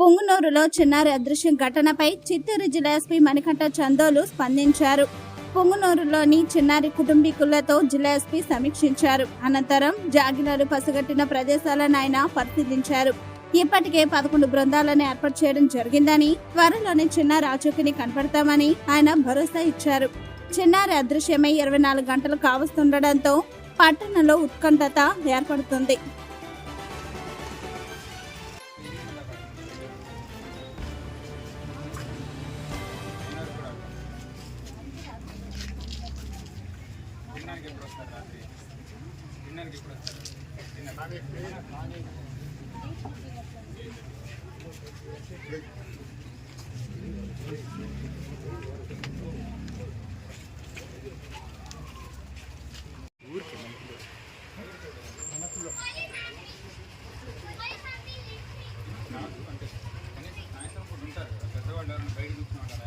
పుంగునూరులో చిన్నారి అదృశ్యం ఘటనపై చిత్తూరు జిల్లా ఎస్పీ మణికంఠ చందోలు స్పందించారు. పొంగునూరులోని చిన్నారి కుటుంబీకులతో జిల్లా ఎస్పీ సమీక్షించారు. అనంతరం జాగిలాలు పసిగట్టిన ప్రదేశాలను ఆయన పరిశీలించారు. ఇప్పటికే పదకొండు బృందాలను ఏర్పాటు చేయడం జరిగిందని త్వరలోనే చిన్నారి ఆచూకీని కనపడతామని ఆయన భరోసా ఇచ్చారు. చిన్నారి అదృశ్యమై ఇరవై నాలుగు గంటలు కావస్తుండటంతో పట్టణంలో ఉత్కంఠత ఏర్పడుతుంది. తినడానికి ఎప్పుడు వస్తారు రాత్రి తినడానికి ఎప్పుడు వస్తారు అంటే కనీసం సాయంత్రం ఉంటారు పెద్దవాళ్ళు ఎవరైనా బయట చూస్తున్నారు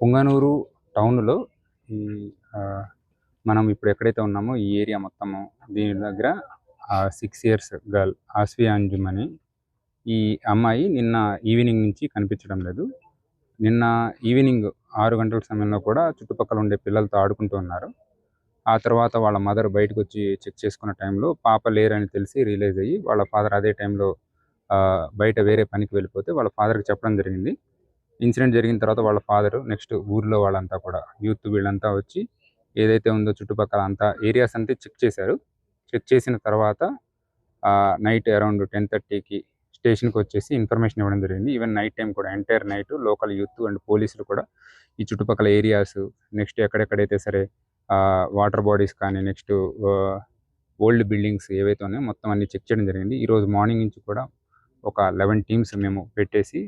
పొంగనూరు టౌన్లో ఈ మనం ఇప్పుడు ఎక్కడైతే ఉన్నామో ఈ ఏరియా మొత్తము దీని దగ్గర six years girl Aasvi Anjum అని ఈ అమ్మాయి నిన్న ఈవినింగ్ నుంచి కనిపించడం లేదు. నిన్న ఈవినింగ్ ఆరు గంటల సమయంలో కూడా చుట్టుపక్కల ఉండే పిల్లలతో ఆడుకుంటూ ఉన్నారు. ఆ తర్వాత వాళ్ళ మదర్ బయటకు వచ్చి చెక్ చేసుకున్న టైంలో పాప లేరని తెలిసి రియలైజ్ అయ్యి వాళ్ళ ఫాదర్ అదే టైంలో బయట వేరే పనికి వెళ్ళిపోతే వాళ్ళ ఫాదర్కి చెప్పడం జరిగింది. ఇన్సిడెంట్ జరిగిన తర్వాత వాళ్ళ ఫాదర్ నెక్స్ట్ ఊర్లో వాళ్ళంతా కూడా యూత్ వీళ్ళంతా వచ్చి ఏదైతే ఉందో చుట్టుపక్కల అంతా ఏరియాస్ అంతా చెక్ చేశారు. చెక్ చేసిన తర్వాత నైట్ అరౌండ్ టెన్ థర్టీకి స్టేషన్కి వచ్చేసి ఇన్ఫర్మేషన్ ఇవ్వడం జరిగింది. ఈవెన్ నైట్ టైం కూడా entire night local youth and పోలీసులు కూడా ఈ చుట్టుపక్కల ఏరియాస్ నెక్స్ట్ ఎక్కడెక్కడైతే సరే వాటర్ బాడీస్ కానీ నెక్స్ట్ ఓల్డ్ బిల్డింగ్స్ ఏవైతే ఉన్నాయో మొత్తం అన్ని చెక్ చేయడం జరిగింది. ఈరోజు మార్నింగ్ నుంచి కూడా ఒక లెవెన్ టీమ్స్ మేము పెట్టేసి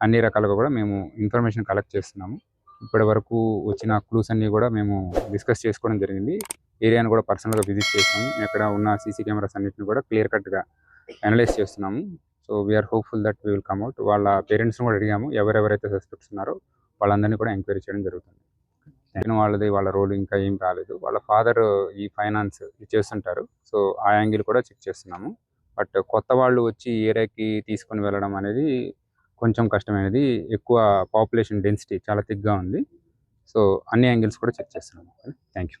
అన్ని రకాలుగా కూడా మేము ఇన్ఫర్మేషన్ కలెక్ట్ చేస్తున్నాము. ఇప్పటి వరకు వచ్చిన క్లూస్ అన్ని కూడా మేము డిస్కస్ చేసుకోవడం జరిగింది. ఏరియాను కూడా పర్సనల్గా విజిట్ చేస్తాము ఎక్కడ ఉన్న సీసీ కెమెరాస్ అన్నిటిని కూడా క్లియర్ కట్గా అనలైజ్ చేస్తున్నాము. So we are hopeful that we will come at వాళ్ళ పేరెంట్స్ని కూడా అడిగాము. ఎవరెవరైతే సస్పెక్ట్స్ ఉన్నారో వాళ్ళందరినీ కూడా ఎంక్వైరీ చేయడం జరుగుతుంది. నేను వాళ్ళది వాళ్ళ రోల్ ఇంకా ఏం రాలేదు. వాళ్ళ ఫాదర్ ఈ ఫైనాన్స్ చేస్తుంటారు. సో ఆ యాంగిల్ కూడా చెక్ చేస్తున్నాము. బట్ కొత్త వాళ్ళు వచ్చి ఏరియాకి తీసుకొని వెళ్ళడం అనేది కొంచెం కష్టమైనది. ఎక్కువ పాపులేషన్ డెన్సిటీ చాలా థిక్గా ఉంది. సో అన్ని యాంగిల్స్ కూడా చెక్ చేస్తున్నాము. Thank you